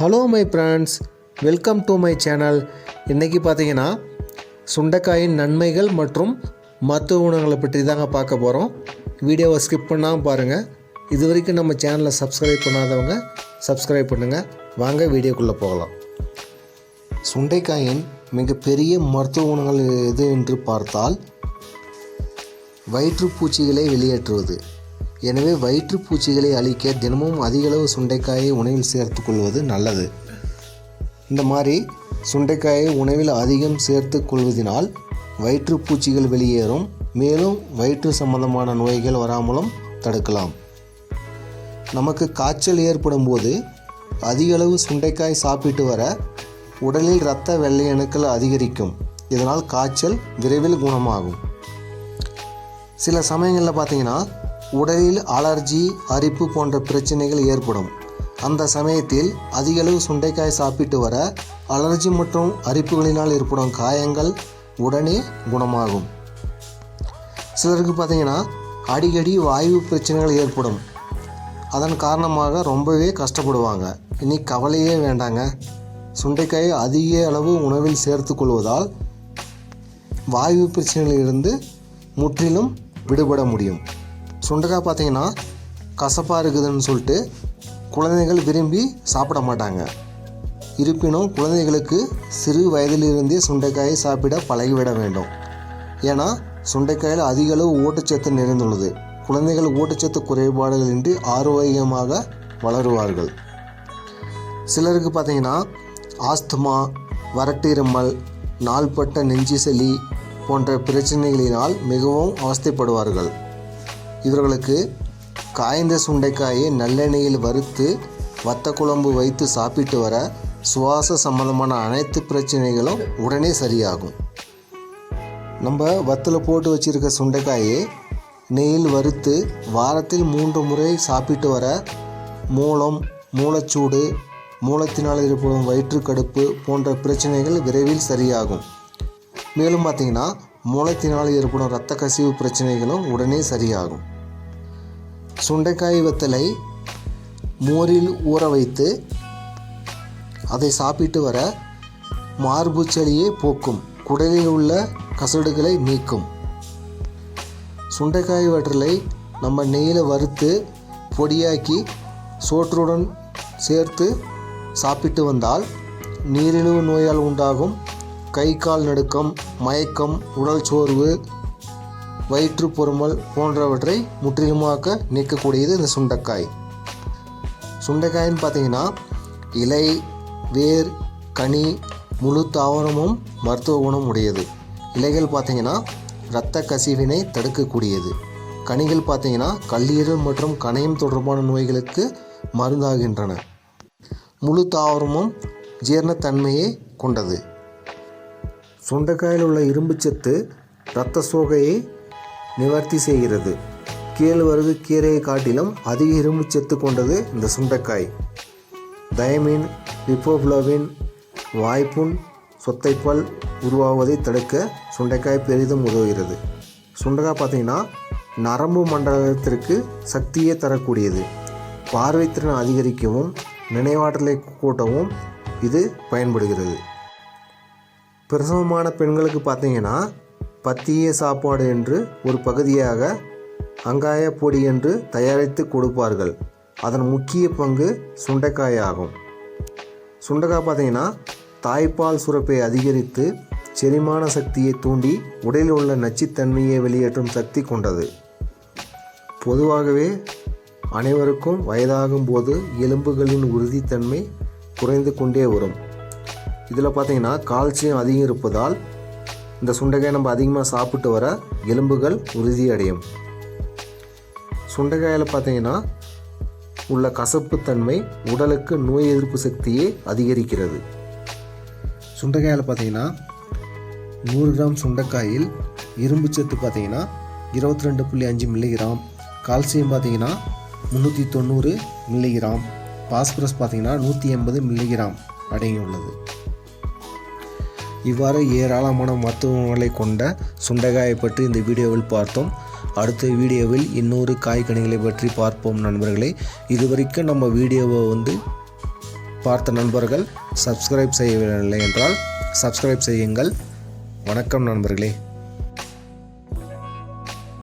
Hello my friends welcome to my channel இன்றைக்கி பார்த்தீங்கன்னா சுண்டைக்காயின் நன்மைகள் மற்றும் மருத்துவ உணவுகளை பற்றி தாங்க பார்க்க போகிறோம் வீடியோவை ஸ்கிப் பண்ணாமல் பாருங்கள் இது வரைக்கும் நம்ம சேனலை சப்ஸ்கிரைப் பண்ணாதவங்க சப்ஸ்கிரைப் பண்ணுங்கள் வாங்க வீடியோக்குள்ளே போகலாம். சுண்டைக்காயின் மிகப்பெரிய மருத்துவ குணங்கள் எது என்று பார்த்தால் வயிற்றுப்பூச்சிகளை வெளியேற்றுவது. எனவே வயிற்றுப்பூச்சிகளை அழிக்க தினமும் அதிகளவு சுண்டைக்காயை உணவில் சேர்த்து கொள்வது நல்லது. இந்த மாதிரி சுண்டைக்காயை உணவில் அதிகம் சேர்த்து கொள்வதினால் வயிற்றுப்பூச்சிகள் வெளியேறும். மேலும் வயிற்று சம்பந்தமான நோய்கள் வராமலும் தடுக்கலாம். நமக்கு காய்ச்சல் ஏற்படும் போது அதிகளவு சுண்டைக்காய் சாப்பிட்டு வர உடலில் இரத்த வெள்ளை அணுக்கள் அதிகரிக்கும். இதனால் காய்ச்சல் விரைவில் குணமாகும். சில சமயங்களில் பார்த்தீங்கன்னா உடலில் அலர்ஜி அரிப்பு போன்ற பிரச்சனைகள் ஏற்படும். அந்த சமயத்தில் அதிகளவு சுண்டைக்காய் சாப்பிட்டு வர அலர்ஜி மற்றும் அரிப்புகளினால் ஏற்படும் காயங்கள் உடனே குணமாகும். சிலருக்கு பார்த்தீங்கன்னா அடிக்கடி வாயு பிரச்சனைகள் ஏற்படும். அதன் காரணமாக ரொம்பவே கஷ்டப்படுவாங்க. இனி கவலையே வேண்டாங்க. சுண்டைக்காயை அதிக அளவு உணவில் சேர்த்து கொள்வதால் வாயு பிரச்சனைகளிலிருந்து முற்றிலும் விடுபட முடியும். சுண்டைக்காய் பார்த்தீங்கன்னா கசப்பாக இருக்குதுன்னு சொல்லிட்டு குழந்தைகள் விரும்பி சாப்பிட மாட்டாங்க. இருப்பினும் குழந்தைகளுக்கு சிறு வயதிலிருந்தே சுண்டைக்காயை சாப்பிட பழகிவிட வேண்டும். ஏன்னா சுண்டைக்காயில் அதிக அளவு ஊட்டச்சத்து நிறைந்துள்ளது. குழந்தைகள் ஊட்டச்சத்து குறைபாடுகளின்றி ஆரோக்கியமாக வளருவார்கள். சிலருக்கு பார்த்தீங்கன்னா ஆஸ்துமா வறட்டு இருமல் நாள்பட்ட நெஞ்சு சளி போன்ற பிரச்சனைகளினால் மிகவும் அவஸ்தைப்படுவார்கள். இவர்களுக்கு காய்ந்த சுண்டைக்காயை நல்லெண்ணெயில் வறுத்து வத்த குழம்பு வைத்து சாப்பிட்டு வர சுவாச சம்பந்தமான அனைத்து பிரச்சனைகளும் உடனே சரியாகும். நம்ம வத்தில் போட்டு வச்சுருக்க சுண்டைக்காயை நெய்யில் வறுத்து வாரத்தில் மூன்று முறை சாப்பிட்டு வர மூலம் மூலச்சூடு மூலத்தினால் ஏற்படும் வயிற்றுக்கடுப்பு போன்ற பிரச்சனைகள் விரைவில் சரியாகும். மேலும் பார்த்தீங்கன்னா மூளைத்தினால் ஏற்படும் இரத்த கசிவு பிரச்சனைகளும் உடனே சரியாகும். சுண்டைக்காய் வத்தலை மோரில் ஊற வைத்து அதை சாப்பிட்டு வர மார்பு சளியை போக்கும். குடலில் உள்ள கசடுகளை நீக்கும். சுண்டைக்காய் வற்றலை நம்ம நெய்யில் வறுத்து பொடியாக்கி சோற்றுடன் சேர்த்து சாப்பிட்டு வந்தால் நீரிழிவு நோயால் உண்டாகும் கை கால் நடுக்கம் மயக்கம் உடல் சோர்வு வயிற்று பொறுமல் போன்றவற்றை முற்றிலுமாக நீக்கக்கூடியது இந்த சுண்டைக்காய். சுண்டைக்காயின்னு பார்த்தீங்கன்னா இலை வேர் கனி முழு தாவரமும் மருத்துவ குணம் உடையது. இலைகள் பார்த்தீங்கன்னா இரத்த கசிவினை தடுக்கக்கூடியது. கனிகள் பார்த்தீங்கன்னா கல்லீரல் மற்றும் கணையம் தொடர்பான நோய்களுக்கு மருந்தாகின்றன. முழு தாவரமும் ஜீரணத்தன்மையை கொண்டது. சுண்டைக்காயில் உள்ள இரும்புச்சத்து இரத்த சோகையை நிவர்த்தி செய்கிறது. கேழ்வரகு கீரையை காட்டிலும் அதிக இரும்புச்சத்து கொண்டது இந்த சுண்டைக்காய். தயமின் லிப்போப்ளோவின் வாய்ப்புண் சொத்தைப்பல் உருவாவதை தடுக்க சுண்டைக்காய் பெரிதும் உதவுகிறது. சுண்டைக்காய் பார்த்திங்கன்னா நரம்பு மண்டலத்திற்கு சக்தியை தரக்கூடியது. பார்வைத்திறன் அதிகரிக்கவும் நினைவாற்றலை கூட்டவும் இது பயன்படுகிறது. பிரசவமான பெண்களுக்கு பார்த்தீங்கன்னா பத்திய சாப்பாடு என்று ஒரு பகுதியாக அங்காய பொடி என்று தயாரித்து கொடுப்பார்கள். அதன் முக்கிய பங்கு சுண்டைக்காய் ஆகும். சுண்டைக்காய் பார்த்தீங்கன்னா தாய்ப்பால் சுரப்பை அதிகரித்து செரிமான சக்தியை தூண்டி உடலில் உள்ள நச்சுத்தன்மையை வெளியேற்றும் சக்தி கொண்டது. பொதுவாகவே அனைவருக்கும் வயதாகும் போது எலும்புகளின் உறுதித்தன்மை குறைந்து கொண்டே வரும். இதில் பார்த்தீங்கன்னா கால்சியம் அதிகம் இருப்பதால் இந்த சுண்டைக்காய் நம்ம அதிகமாக சாப்பிட்டு வர எலும்புகள் உறுதியடையும். சுண்டைக்காயில் பார்த்தீங்கன்னா உள்ள கசப்புத்தன்மை உடலுக்கு நோய் எதிர்ப்பு சக்தியை அதிகரிக்கிறது. சுண்டைக்காயில் பார்த்தீங்கன்னா நூறு கிராம் சுண்டைக்காயில் இரும்பு சத்து பார்த்தீங்கன்னா இருபத்தி ரெண்டு புள்ளி அஞ்சு மில்லிகிராம் கால்சியம் பார்த்தீங்கன்னா முந்நூற்றி தொண்ணூறு மில்லிகிராம் பாஸ்பரஸ் பார்த்தீங்கன்னா நூற்றி எண்பது மில்லிகிராம் அடங்கியுள்ளது. இவ்வாறு ஏராளமான மருத்துவங்களை கொண்ட சுண்டைக்காயை பற்றி இந்த வீடியோவில் பார்த்தோம். அடுத்த வீடியோவில் இன்னொரு காய்கனிகளை பற்றி பார்ப்போம் நண்பர்களே. இதுவரைக்கும் நம்ம வீடியோவை வந்து பார்த்த நண்பர்கள் சப்ஸ்கிரைப் செய்யவில்லை என்றால் சப்ஸ்கிரைப் செய்யுங்கள். வணக்கம் நண்பர்களே.